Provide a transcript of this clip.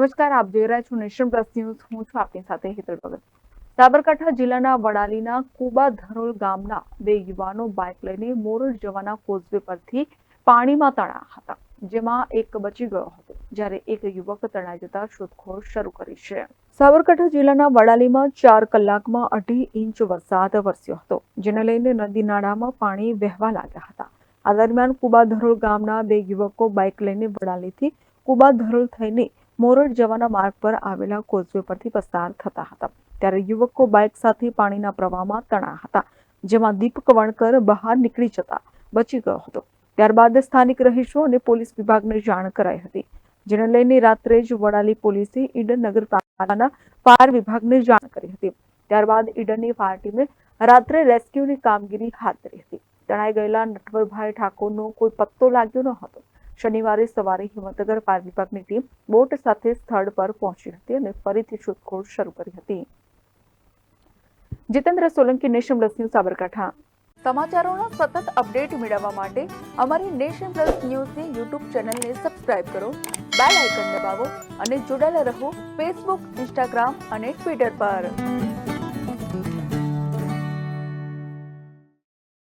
નમસ્કાર, આપ જોઈ રહ્યા છો નેશન પ્લસ ન્યૂઝ. હું છું આપની સાથે હેતલ ભગત. સાબરકાંઠા જિલ્લાના વડાલીના કુબા ધરોલ ગામના બે યુવાનો બાઇક લઈને મોરડ જવાના કોઝવે પરથી પાણીમાં તણાયા હતા, જેમાં એક બચી ગયો હતો, જ્યારે એક યુવક તણાઈ જતા શોધખોળ શરૂ કરી છે. સાબરકાંઠા જિલ્લાના વડાલીમાં ચાર કલાકમાં અઢી ઇંચ વરસાદ વરસ્યો હતો, જેને લઈને નદી નાળામાં પાણી વહેવા લાગ્યા હતા. આ દરમિયાન કુબા ધરોલ ગામના બે યુવકો બાઇક લઈને વડાલીથી કુબા ધરોલ થઈને મોરડ જવાના માર્ગ પર આવેલા કોઝવે પરથી પસાર થતા હતા. ત્યારે યુવકો બાઇક સાથે પાણીના પ્રવાહમાં તણા હતા, જેમાં દીપક વણકર બહાર નીકળી જતા બચી ગયો હતો. ત્યારબાદ સ્થાનિક રહીશો અને પોલીસ વિભાગને જાણ કરાઈ હતી, જેને લઈને રાત્રે જ વડાલી પોલીસે ઈડન નગરપાલિકાના ફાયર વિભાગને જાણ કરી હતી. ત્યારબાદ ઈડનની ફાયર ટીમે રાત્રે રેસ્ક્યુની કામગીરી હાથ ધરી હતી. તણાઈ ગયેલા નટવરભાઈ ઠાકોરનો કોઈ પત્તો લાગ્યો ન હતો. શનિવારે સવારે હિંમતનગર ફાયર વિભાગની ટીમ બોટ સાથે સ્થળ પર પહોંચી હતી અને ફરીથી શોધખોળ શરૂ કરી હતી. Jitendra Solanki, Nation Plus News, Sabarkantha. સમાચારોના સતત અપડેટ મેળવવા માટે અમારી નેશન પ્લસ ન્યૂઝની યુટ્યુબ ચેનલને સબસ્ક્રાઇબ કરો, બેલ આઇકન દબાવો અને જોડાયેલા રહો ફેસબુક, ઇન્સ્ટાગ્રામ અને ટ્વિટર પર.